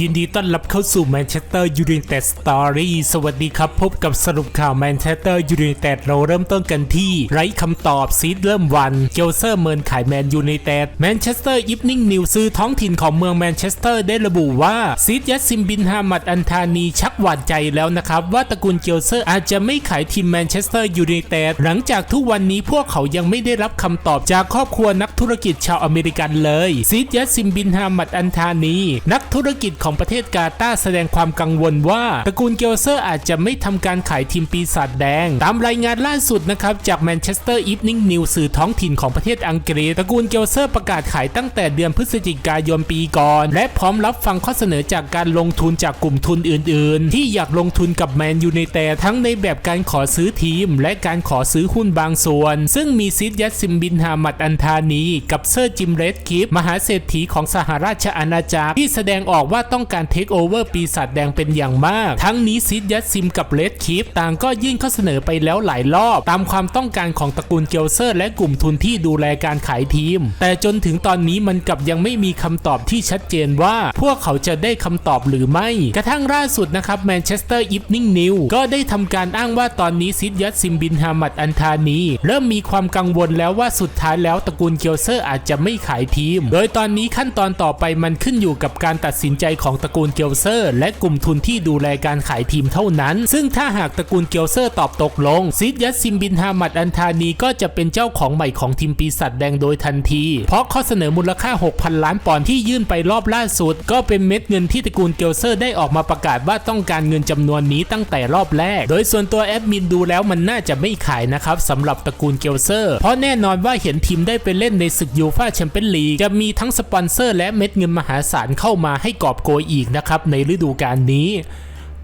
ยินดีต้อนรับเข้าสู่แมนเชสเตอร์ยูไนเต็ดสตอรี่สวัสดีครับ พบกับสรุปข่าวแมนเชสเตอร์ยูไนเต็ดเราเริ่มต้นกันที่ ไร้คำตอบซีดเริ่มวันเกลเซอร์เมินขายแมนยูไนเต็ดแมนเชสเตอร์อีฟนิ่งนิวซื้อท้องถิ่นของเมืองแมนเชสเตอร์ได้ระบุว่าซีดยัสซิมบินฮามัดอันธานีชักหวาดใจแล้วนะครับ ว่าตระกูลเกลเซอร์อาจจะไม่ขายทีมแมนเชสเตอร์ยูไนเต็ดหลังจากทุกวันนี้พวกเขายังไม่ได้รับคำตอบจากครอบครัวนักธุรกิจชาวอเมริกันเลยซีดยัสซิมบินฮามัดอันธานี นักธุรกิจของประเทศกาตาแสดงความกังวลว่าตระกูลเกลเซอร์อาจจะไม่ทำการขายทีมปีศาจแดง ตามรายงานล่าสุดนะครับจากแมนเชสเตอร์อีฟนิ่งนิวสื่อท้องถิ่นของประเทศอังกฤษตระกูลเกลเซอร์ประกาศขายตั้งแต่เดือนพฤศจิกายนปีก่อน และพร้อมรับฟังข้อเสนอจากการลงทุนจากกลุ่มทุนอื่น ๆ ที่อยากลงทุนกับแมนยูไนเต็ดทั้งในแบบการขอซื้อทีม และการขอซื้อหุ้นบางส่วน ซึ่งมีซิดยัสซิมบินฮามัดอันธานี กับเซอร์จิมเรดคิปมหาเศรษฐีของสหราชอาณาจักรที่แสดงออกว่าต้ององการเทคโอเวอร์ปีศาจแดงเป็นอย่างมาก ทั้งนี้ซิดยัสซิมกับเลดคิปต่างก็ยื่นข้อเสนอไปแล้วหลายรอบ ตามความต้องการของตระกูลเกลเซอร์ และกลุ่มทุนที่ดูแลการขายทีม แต่จนถึงตอนนี้มันกลับยังไม่มีคำตอบที่ชัดเจนว่า พวกเขาจะได้คำตอบหรือไม่ กระทั่งล่าสุดนะครับแมนเชสเตอร์อีฟนิ่งนิวก็ได้ทำการอ้างว่าตอนนี้ซิดยัสซิมบินฮามัดอันธานี เริ่มมีความกังวลแล้วว่าสุดท้ายแล้วตระกูลเกลเซอร์อาจจะไม่ขายทีม โดยตอนนี้ขั้นตอนต่อไปมันขึ้นอยู่กับการตัดสินใจของตระกูลเกลเซอร์ และกลุ่มทุนที่ดูแลการขายทีมเท่านั้น ซึ่งถ้าหากตระกูลเกลเซอร์ตอบตกลง ซิดยัสซิมบินฮามัดอันธานีก็จะเป็นเจ้าของใหม่ของทีมปีศาจแดงโดยทันที เพราะข้อเสนอมูลค่า 6,000 ล้านปอนด์ที่ยื่นไปรอบล่าสุด ก็เป็นเม็ดเงินที่ตระกูลเกลเซอร์ได้ออกมาประกาศว่าต้องการเงินจำนวนนี้ตั้งแต่รอบแรก โดยส่วนตัวแอดมินดูแล้วมันน่าจะไม่ขายนะครับสำหรับตระกูลเกลเซอร์ เพราะแน่นอนว่าเห็นทีมได้ไปเล่นในศึกยูฟ่าแชมเปี้ยนลีกจะมีทั้งสปอนเซอร์และเม็ดเงินมหาศาลเข้ามาให้กอบโกยอีกนะครับในฤดูกาลนี้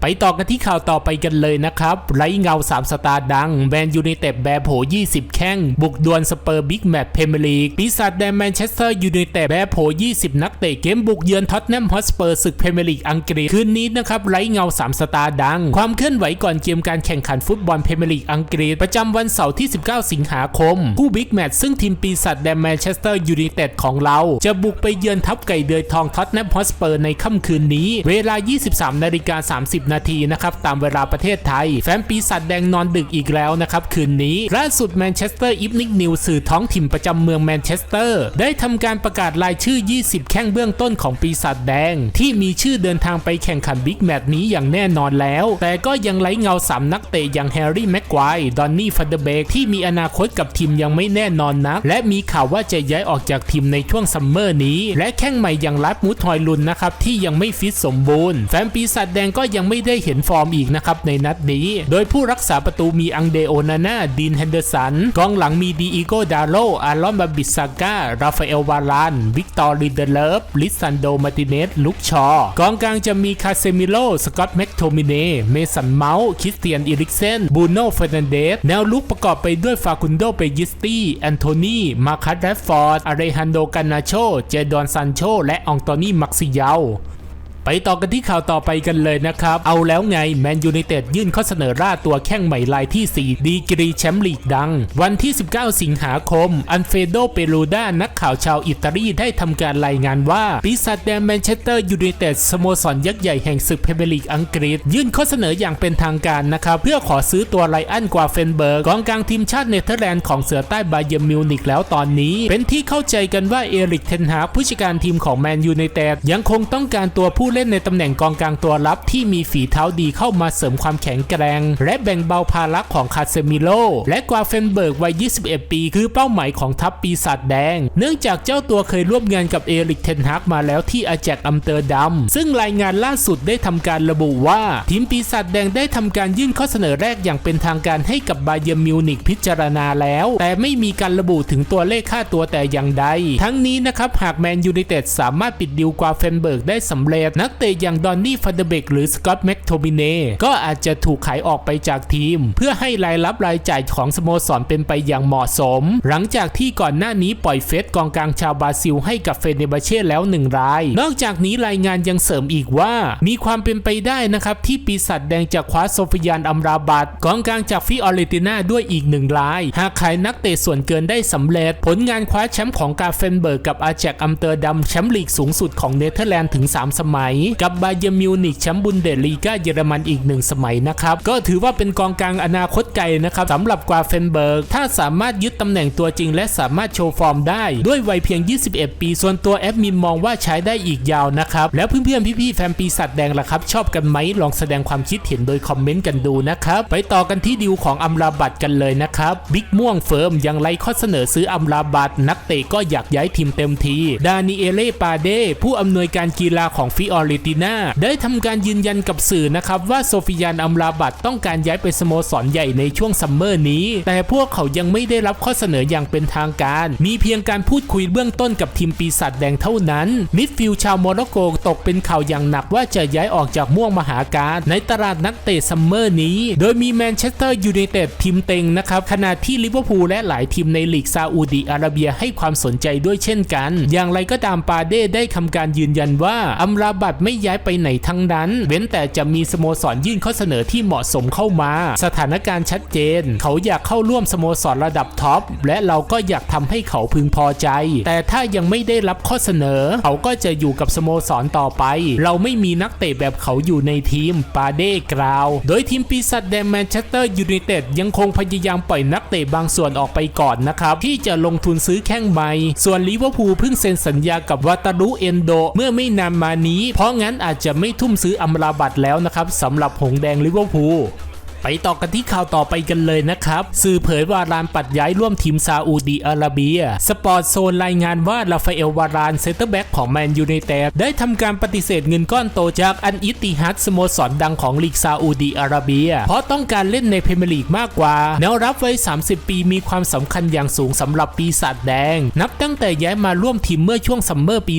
ไปต่อกันที่ข่าวต่อไปกันเลยนะครับ ไร้เงา 3 สตาร์ดังแมนยูไนเต็ดแบร์โผ 20 แข้ง บุกดวลสเปอร์บิ๊กแมตช์เพรเมียร์ลีกปีศาจแดงแมนเชสเตอร์ยูไนเต็ดแบร์โผ 20 นักเตะเกมบุกเยือนท็อตแนมฮอสเปอร์ศึกเพรเมียร์ลีกอังกฤษ คืนนี้นะครับ ไร้เงา 3 สตาร์ดัง ความเคลื่อนไหวก่อนเกมการแข่งขันฟุตบอลเพรเมียร์ลีกอังกฤษ ประจำวันเสาร์ที่ 19 สิงหาคม คู่บิ๊กแมตช์ซึ่งทีมปีศาจแดงแมนเชสเตอร์ยูไนเต็ดของเรา จะบุกไปเยือนทัพไก่เดือยทองท็อตแนมฮอสเปอร์ในค่ำคืนนี้ เวลา 23นาฬิกา30นาทีนะครับตามเวลาประเทศไทย แฟนปีศาจแดงนอนดึกอีกแล้วนะครับคืนนี้ล่าสุดแมนเชสเตอร์อีฟนิกนิวสื่อท้องถิ่นประจำเมืองแมนเชสเตอร์ ได้ทำการประกาศรายชื่อ 20 แข้งเบื้องต้นของปีศาจแดง ที่มีชื่อเดินทางไปแข่งขันบิ๊กแมตช์นี้อย่างแน่นอนแล้ว แต่ก็ยังไร้เงา 3 นักเตะอย่างแฮร์รี่แม็กควายดอนนี่ฟันเดเบกที่มีอนาคตกับทีมยังไม่แน่นอนนัก และมีข่าวว่าจะย้ายออกจากทีมในช่วงซัมเมอร์นี้ และแข้งใหม่อย่างรัดมูทอยลุนนะครับที่ยังไม่ฟิตสมบูรณ์ แฟนปีศาจแดงก็ยังไม่ได้เห็นฟอร์มอีกนะครับในนัดนี้ โดยผู้รักษาประตูมีอังเดโอนาน่าดีนเฮนเดอร์สันกองหลังมีดีอีโกดาโลอารอนบาบิซาก้าราฟาเอลวาราน วิกตอรีเดเลฟลิซันโดมาติเนสลุกชอกองกลางจะมีคาเซมิโลสกอตแม็กโทมิเนเมสันเมาส์คริสเตียนอิริกเซนบูโน่เฟรนันเดสแนวลุกประกอบไปด้วยฟาคุนโดเปยิสตี้แอนโทนีมาคัสแรดฟอร์ดอาเรฮันโดกานาโชเจดอนซันโชและอองโตนีมักซิยา ไปต่อกันที่ข่าวต่อไปกันเลยนะครับ เอาแล้วไงแมนยูไนเต็ดยื่นข้อเสนอร่าตัวแข้งใหม่รายที่ 4 ดีกรีแชมป์ลีกดัง วันที่ 19 สิงหาคม อันเฟโดเปรูดานักข่าวชาวอิตาลีได้ทำการรายงานว่า ปีศาจแดงแมนเชสเตอร์ยูไนเต็ดสโมสรยักษ์ใหญ่แห่งศึกพรีเมียร์ลีกอังกฤษ ยื่นข้อเสนออย่างเป็นทางการนะครับเพื่อขอซื้อตัวไลอันกวาเฟนเบิร์กกองกลางทีมชาติเนเธอร์แลนด์ของเสือใต้บาเยร์มิวนิกแล้วตอนนี้ เป็นที่เข้าใจกันว่าเอริกเทนฮากผู้จัดการทีมของแมนยูไนเต็ดยังคงต้องการตัวผู้เล่นในตำแหน่งกองกลางตัวรับที่มีฝีเท้าดีเข้ามาเสริมความแข็งแกร่งและแบ่งเบาภาระของคาเซมิโลและกวาเฟนเบิร์กวัย 21 ปี คือเป้าหมายของทัพปีศาจแดง เนื่องจากเจ้าตัวเคยร่วมงานกับเอริกเทนฮักมาแล้วที่อาแจกอัมเตอร์ดัม ซึ่งรายงานล่าสุดได้ทำการระบุว่า ทีมปีศาจแดงได้ทำการยื่นข้อเสนอแรกอย่างเป็นทางการให้กับบาเยมิวนิกพิจารณาแล้ว แต่ไม่มีการระบุถึงตัวเลขค่าตัวแต่อย่างใด ทั้งนี้นะครับหากแมนยูไนเต็ดสามารถปิดดิวกวาเฟนเบิร์กได้สำเร็จนักเตะอย่างดอนนี่ฟันเดเบกหรือสกอตแม็กโทมิเน่ก็อาจจะถูกขายออกไปจากทีม เพื่อให้รายรับรายจ่ายของสโมสรเป็นไปอย่างเหมาะสม หลังจากที่ก่อนหน้านี้ปล่อยเฟสกองกลางชาวบราซิลให้กับเฟเนบาเช่แล้วหนึ่งราย นอกจากนี้รายงานยังเสริมอีกว่า มีความเป็นไปได้นะครับที่ปีศาจแดงจะคว้าโซฟิยานอัมราบัตกองกลางจากฟิออเรติน่าด้วยอีกหนึ่งราย หากขายนักเตะส่วนเกินได้สำเร็จ ผลงานคว้าแชมป์ของกาเฟนเบิร์กกับอาแจกอัมเตอร์ดัมแชมป์ลีกสูงสุดของเนเธอร์แลนด์ถึง 3 สมัยมัยกับบาเยมิวนิกแชมป์บุนเดสลีกาเยอรมันอีกหนึ่งสมัยนะครับ ก็ถือว่าเป็นกองกลางอนาคตไกลนะครับสำหรับกวาเฟนเบิร์ก ถ้าสามารถยึดตำแหน่งตัวจริงและสามารถโชว์ฟอร์มได้ ด้วยวัยเพียง 21 ปี ส่วนตัวแอดมินมองว่าใช้ได้อีกยาวนะครับ แล้วเพื่อนๆ พี่ๆ แฟนปีศาจแดงล่ะครับ ชอบกันไหมลองแสดงความคิดเห็นโดยคอมเมนต์กันดูนะครับ ไปต่อกันที่ดิวของอัมราบัตกันเลยนะครับบิ๊กม่วงเฟิร์มยังไล่ข้อเสนอซื้ออัมราบัตนักเตะก็อยากย้ายทีมเต็มทีดานิเอเล่ปาเดผู้อำนวยการกีฬาของฟิออริติน่าได้ทำการยืนยันกับสื่อนะครับว่าโซฟิยานอัมราบัตต้องการย้ายไปสโมสรใหญ่ในช่วงซัมเมอร์นี้ แต่พวกเขายังไม่ได้รับข้อเสนออย่างเป็นทางการ มีเพียงการพูดคุยเบื้องต้นกับทีมปีศาจแดงเท่านั้นมิดฟิลชาวโมร็อกโกตกเป็นข่าวอย่างหนักว่าจะย้ายออกจากม่วงมหาการในตลาดนักเตะซัมเมอร์นี้ โดยมีแมนเชสเตอร์ยูไนเต็ดทีมเต็งนะครับขณะที่ลิเวอร์พูลและหลายทีมในลีกซาอุดีอาระเบียให้ความสนใจด้วยเช่นกัน อย่างไรก็ตามปาเด้ได้ทำการยืนยันว่าอัมราบัตไม่ย้ายไปไหนทั้งนั้น เว้นแต่จะมีสโมสรยื่นข้อเสนอที่เหมาะสมเข้ามา สถานการณ์ชัดเจน เขาอยากเข้าร่วมสโมสรระดับท็อปและเราก็อยากทำให้เขาพึงพอใจ แต่ถ้ายังไม่ได้รับข้อเสนอ เขาก็จะอยู่กับสโมสรต่อไป เราไม่มีนักเตะแบบเขาอยู่ในทีมปาเด้กล่าว โดยทีมปีศาจแดงแมนเชสเตอร์ยูไนเต็ดยังคงพยายามปล่อยนักเตะบางส่วนออกไปก่อนนะครับ ที่จะลงทุนซื้อแข้งใหม่ ส่วนลิเวอร์พูลเพิ่งเซ็นสัญญากับวาตารุเอนโดเมื่อไม่นานมานี้เพราะงั้นอาจจะไม่ทุ่มซื้ออัมราบัตแล้วนะครับสำหรับหงแดงลิเวอร์พูล ไปต่อกันที่ข่าวต่อไปกันเลยนะครับ สื่อเผยวารานปัดย้ายร่วมทีมซาอุดีอาระเบีย สปอร์ตโซนรายงานว่าราฟาเอลวารานเซนเตอร์แบ็กของแมนยูไนเต็ดได้ทำการปฏิเสธเงินก้อนโตจากอันอิติฮัดสโมสรดังของลีกซาอุดีอาระเบีย เพราะต้องการเล่นในพรีเมียร์ลีกมากกว่าแนวรับไว้ 30 ปีมีความสำคัญอย่างสูงสำหรับปีศาจแดง นับตั้งแต่ย้ายมาร่วมทีมเมื่อช่วงซัมเมอร์ปี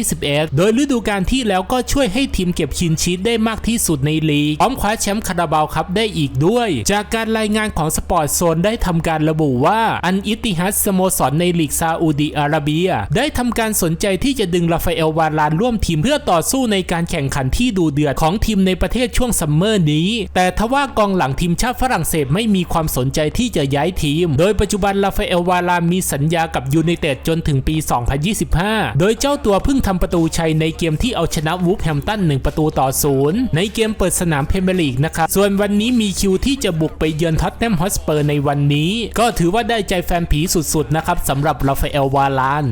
2021 โดยฤดูกาลที่แล้วก็ช่วยให้ทีมเก็บชินชีตได้มากที่สุดในลีกพร้อมคว้าแชมป์คาราบาวคัพได้อีกด้วย จากการรายงานของสปอร์ตโซนได้ทำการระบุว่า อันอิติฮัดสโมสรในลีกซาอุดีอาระเบีย ได้ทำการสนใจที่จะดึงราฟาเอลวารานร่วมทีมเพื่อต่อสู้ในการแข่งขันที่ดูเดือดของทีมในประเทศช่วงซัมเมอร์นี้ แต่ทว่ากองหลังทีมชาติฝรั่งเศสไม่มีความสนใจที่จะย้ายทีม โดยปัจจุบันราฟาเอลวารานมีสัญญากับยูไนเต็ดจนถึงปี 2025 โดยเจ้าตัวเพิ่งทำประตูชัยในเกมที่เอาชนะวูฟแฮมตัน1ประตูต่อศูนย์ในเกมเปิดสนามเพรีเมียร์ลีกนะครับส่วนวันนี้มีีคิวที่จะบุกไปเยือนท็อตแนมฮอสเปอร์ในวันนี้ ก็ถือว่าได้ใจแฟนผีสุดๆนะครับสำหรับราฟาเอลวาลาน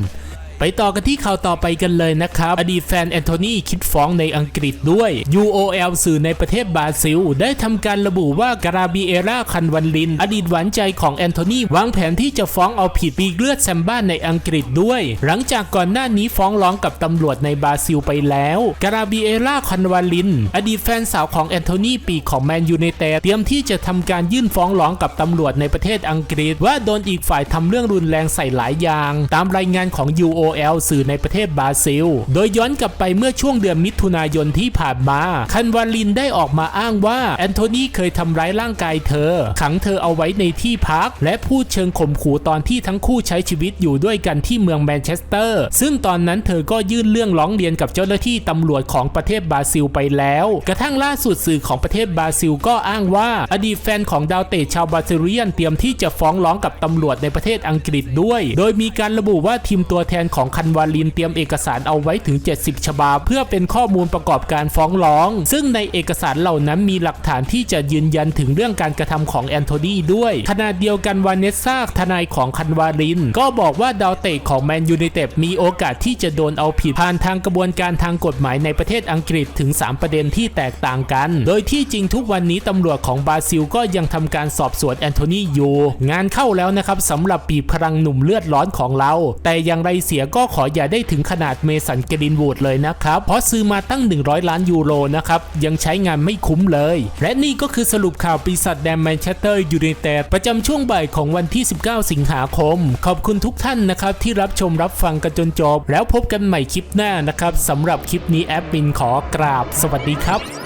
ไปต่อกันที่ข่าวต่อไปกันเลยนะครับ อดีตแฟนแอนโทนีคิดฟ้องในอังกฤษด้วย UOL สื่อในประเทศบราซิล ได้ทำการระบุว่าการาบิเอราคันวันลิน อดีตหวานใจของแอนโทนีวางแผนที่จะฟ้องเอาผิดปีกเลือดแซมบ้านในอังกฤษด้วย หลังจากก่อนหน้านี้ฟ้องร้องกับตำรวจในบราซิลไปแล้วการาบิเอราคันวันลิน อดีตแฟนสาวของแอนโทนีปีของแมนยูไนเต็ดเตรียมที่จะทำการยื่นฟ้องร้องกับตำรวจในประเทศอังกฤษ ว่าโดนอีกฝ่ายทำเรื่องรุนแรงใส่หลายอย่าง ตามรายงานของ UO OL สื่อในประเทศบราซิล โดยย้อนกลับไปเมื่อช่วงเดือนมิถุนายนที่ผ่านมา คันวาลินได้ออกมาอ้างว่าแอนโทนีเคยทำร้ายร่างกายเธอ ขังเธอเอาไว้ในที่พัก และพูดเชิงข่มขู่ตอนที่ทั้งคู่ใช้ชีวิตอยู่ด้วยกันที่เมืองแมนเชสเตอร์ ซึ่งตอนนั้นเธอก็ยื่นเรื่องร้องเรียนกับเจ้าหน้าที่ตำรวจของประเทศบราซิลไปแล้ว กระทั่งล่าสุดสื่อของประเทศบราซิลก็อ้างว่า อดีตแฟนของดาวเตะชาวบราซิเลียนเตรียมที่จะฟ้องร้องกับตำรวจในประเทศอังกฤษด้วย โดยมีการระบุว่าทีมตัวแทนของคันวาลินเตรียมเอกสารเอาไว้ถึง 70 ฉบับ เพื่อเป็นข้อมูลประกอบการฟ้องร้อง ซึ่งในเอกสารเหล่านั้นมีหลักฐานที่จะยืนยันถึงเรื่องการกระทำของแอนโทนีด้วยขณะเดียวกันวานเนสซาทนายของคันวาลิน ก็บอกว่าดาวเตะของแมนยูไนเต็ดมีโอกาสที่จะโดนเอาผิดผ่านทางกระบวนการทางกฎหมายในประเทศอังกฤษถึง 3 ประเด็นที่แตกต่างกัน โดยที่จริงทุกวันนี้ตำรวจของบราซิลก็ยังทำการสอบสวนแอนโทนีอยู่ งานเข้าแล้วนะครับสำหรับปีพลังหนุ่มเลือดร้อนของเรา แต่อย่างไรเสียก็ขออย่าได้ถึงขนาดเมสันเกลินวูดเลยนะครับ เพราะซื้อมาตั้ง 100 ล้านยูโรนะครับ ยังใช้งานไม่คุ้มเลย และนี่ก็คือสรุปข่าวปีศาจแดงแมนเชสเตอร์ยูไนเต็ดประจำช่วงบ่ายของวันที่ 19 สิงหาคม ขอบคุณทุกท่านนะครับ ที่รับชมรับฟังกันจนจบ แล้วพบกันใหม่คลิปหน้านะครับสำหรับคลิปนี้แอดมินขอกราบ สวัสดีครับ